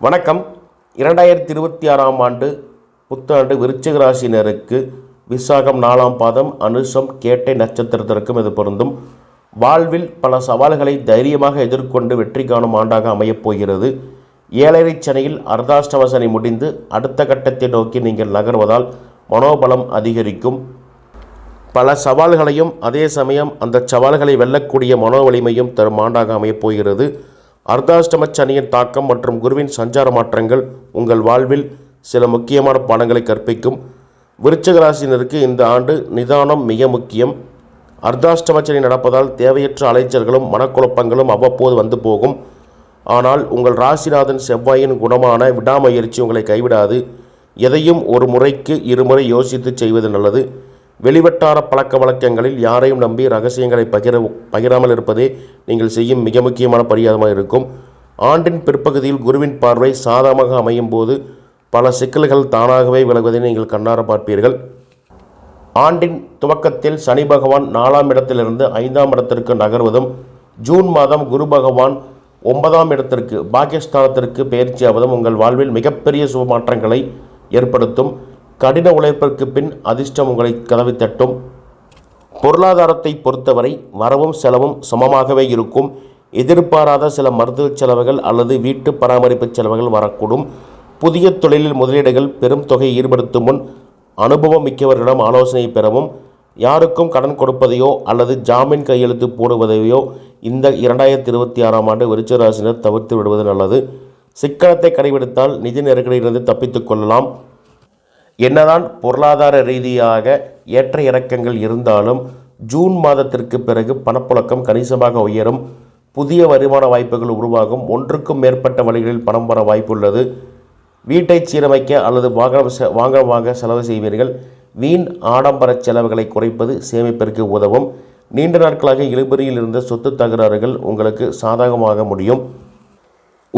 வணக்கம். இரண்டாயிரத்தி இருபத்தி ஆறாம் ஆண்டு புத்தாண்டு விருச்சிக ராசினருக்கு விசாகம் நாலாம் பாதம் அனுஷம் கேட்டை நட்சத்திரத்திற்கும் இது பொருந்தும். வாழ்வில் பல சவால்களை தைரியமாக எதிர்கொண்டு வெற்றி காணும் ஆண்டாக அமையப் போகிறது. ஏழரை சனியில் அர்த்தாஷ்டம சனி முடிந்து அடுத்த கட்டத்தை நோக்கி நீங்கள் நகர்வதால் மனோபலம் அதிகரிக்கும். பல சவால்களையும் அதே சமயம் அந்த சவால்களை வெல்லக்கூடிய மனோ வலிமையும் தரும் ஆண்டாக அமையப் போகிறது. அர்த்தாஷ்டம சனியின் தாக்கம் மற்றும் குருவின் சஞ்சார மாற்றங்கள் உங்கள் வாழ்வில் சில முக்கியமான பாடங்களை கற்பிக்கும். விருச்சிக ராசினருக்கு இந்த ஆண்டு நிதானம் மிக முக்கியம். அர்த்தாஷ்டம சனி நடப்பதால் தேவையற்ற அலைச்சல்களும் மனக்குழப்பங்களும் அவ்வப்போது வந்து போகும். ஆனால் உங்கள் ராசிநாதன் செவ்வாயின் குணமான விடாமுயற்சி உங்களை கைவிடாது. எதையும் ஒரு முறைக்கு இருமுறை யோசித்து செய்வது நல்லது. வெளிவட்டார பழக்க வழக்கங்களில் யாரையும் நம்பி ரகசியங்களை பகிர பகிராமல் இருப்பதே நீங்கள் செய்யும் மிக முக்கியமான பரிகாரமாக இருக்கும். ஆண்டின் பிற்பகுதியில் குருவின் பார்வை சாதகமாக அமையும் போது பல சிக்கல்கள் தானாகவே விலகுவதை நீங்கள் கண்ணார பார்ப்பீர்கள். ஆண்டின் துவக்கத்தில் சனி பகவான் நாலாம் இடத்திலிருந்து ஐந்தாம் இடத்திற்கு நகர்வதும் ஜூன் மாதம் குரு பகவான் ஒன்பதாம் இடத்திற்கு பாகிஸ்தானத்திற்கு பயிற்சியாவதும் உங்கள் வாழ்வில் மிகப்பெரிய சுப மாற்றங்களை ஏற்படுத்தும். கடின உழைப்பிற்கு பின் அதிர்ஷ்டம் உங்களை கதவை தட்டும். பொருளாதாரத்தை பொறுத்தவரை வரவும் செலவும் சமமாகவே இருக்கும். எதிர்பாராத சில மருத்துவ செலவுகள் அல்லது வீட்டு பராமரிப்பு செலவுகள் வரக்கூடும். புதிய தொழிலில் முதலீடுகள் பெரும் தொகை ஈடுபடுத்தும் முன் அனுபவம் மிக்கவர்களிடம் ஆலோசனை பெறவும் யாருக்கும் கடன் கொடுப்பதையோ அல்லது ஜாமீன் கையெழுத்து போடுவதையோ இந்த இரண்டாயிரத்தி இருபத்தி ஆறாம் ஆண்டு விருச்சராசினர் தவிர்த்து விடுவது நல்லது. சிக்கனத்தை கடைபிடித்தால் நிதி நெருக்கடியிலிருந்து தப்பித்துக் கொள்ளலாம். என்னதான் பொருளாதார ரீதியாக ஏற்ற இறக்கங்கள் இருந்தாலும் ஜூன் மாதத்திற்கு பிறகு பணப்புழக்கம் கணிசமாக உயரும். புதிய வருமான வாய்ப்புகள் உருவாகும். ஒன்றுக்கும் மேற்பட்ட வழிகளில் பணம் வர வாய்ப்புள்ளது. வீட்டை சீரமைக்க அல்லது வாகனம் வாங்க வாங்க செலவு செய்வீர்கள். வீண் ஆடம்பர செலவுகளை குறைப்பது சேமிப்பிற்கு உதவும். நீண்ட நாட்களாக இழுபறியில் இருந்த சொத்து தகராறுகள் உங்களுக்கு சாதகமாக முடியும்.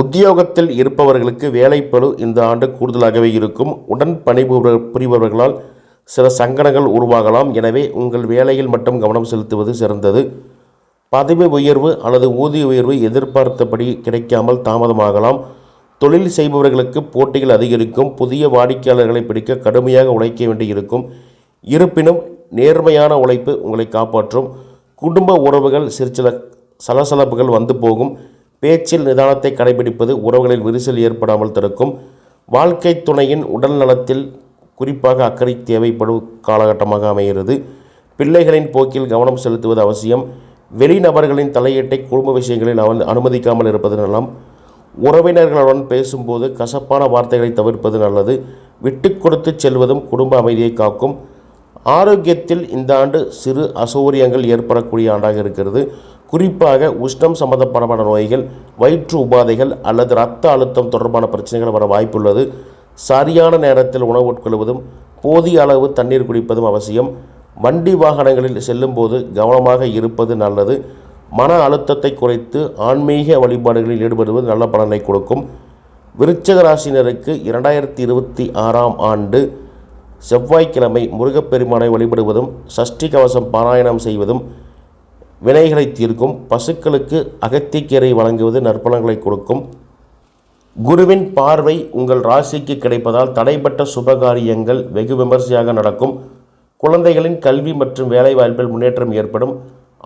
உத்தியோகத்தில் இருப்பவர்களுக்கு வேலைப்பழு இந்த ஆண்டு கூடுதலாகவே இருக்கும். உடன் பணிபுர புரிபவர்களால் சில சங்கடங்கள் உருவாகலாம். எனவே உங்கள் வேலையில் மட்டும் கவனம் செலுத்துவது சிறந்தது. பதவி உயர்வு அல்லது ஊதிய உயர்வு எதிர்பார்த்தபடி கிடைக்காமல் தாமதமாகலாம். தொழில் செய்பவர்களுக்கு போட்டிகள் அதிகரிக்கும். புதிய வாடிக்கையாளர்களை பிடிக்க கடுமையாக உழைக்க வேண்டியிருக்கும். இருப்பினும் நேர்மையான உழைப்பு உங்களை காப்பாற்றும். குடும்ப உறவுகள் சிறு சில சலசலப்புகள் வந்து போகும். பேச்சில் நிதானத்தை கடைபிடிப்பது உறவுகளில் விரிசல் ஏற்படாமல் தடுக்கும். வாழ்க்கை துணையின் உடல் நலத்தில் குறிப்பாக அக்கறை தேவைப்படும் காலகட்டமாக அமைகிறது. பிள்ளைகளின் போக்கில் கவனம் செலுத்துவது அவசியம். வெளிநபர்களின் தலையீட்டை குடும்ப விஷயங்களில் அவன் அனுமதிக்காமல் இருப்பது நலம். உறவினர்களுடன் பேசும்போது கசப்பான வார்த்தைகளை தவிர்ப்பது நல்லது. விட்டு கொடுத்து செல்வதும் குடும்ப அமைதியை காக்கும். ஆரோக்கியத்தில் இந்த ஆண்டு சிறு அசௌகரியங்கள் ஏற்படக்கூடிய ஆண்டாக இருக்கிறது. குறிப்பாக உஷ்ணம் சம்பந்தப்படமான நோய்கள் வயிற்று உபாதைகள் அல்லது இரத்த அழுத்தம் தொடர்பான பிரச்சனைகள் வர வாய்ப்புள்ளது. சரியான நேரத்தில் உணவு உட்கொள்வதும் போதிய அளவு தண்ணீர் குடிப்பதும் அவசியம். வண்டி வாகனங்களில் செல்லும்போது கவனமாக இருப்பது நல்லது. மன அழுத்தத்தை குறைத்து ஆன்மீக வழிபாடுகளில் ஈடுபடுவது நல்ல பலனை கொடுக்கும். விருச்சக ராசினருக்கு இரண்டாயிரத்தி இருபத்தி ஆறாம் ஆண்டு செவ்வாய்க்கிழமை முருகப்பெருமானை வழிபடுவதும் சஷ்டி கவசம் பாராயணம் செய்வதும் வினைகளை தீர்க்கும் பசுக்களுக்கு அகத்திக்கீரை வழங்குவது நற்பலன்களை கொடுக்கும். குருவின் பார்வை உங்கள் ராசிக்கு கிடைப்பதால் தடைப்பட்ட சுபகாரியங்கள் வெகு விமர்சையாக நடக்கும். குழந்தைகளின் கல்வி மற்றும் வேலைவாய்ப்பில் முன்னேற்றம் ஏற்படும்.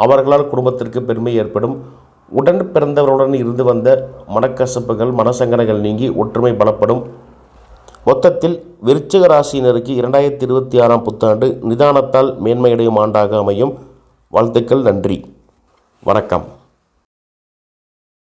அவர்களால் குடும்பத்திற்கு பெருமை ஏற்படும். உடன் பிறந்தவருடன் இருந்து வந்த மனக்கசப்புகள் மனசங்கடங்கள் நீங்கி ஒற்றுமை பலப்படும். மொத்தத்தில் விருச்சிக ராசியினருக்கு இரண்டாயிரத்தி இருபத்தி ஆறாம் புத்தாண்டு நிதானத்தால் மேன்மையடையும் ஆண்டாக அமையும். வாழ்த்துக்கள் நன்றி. வணக்கம்.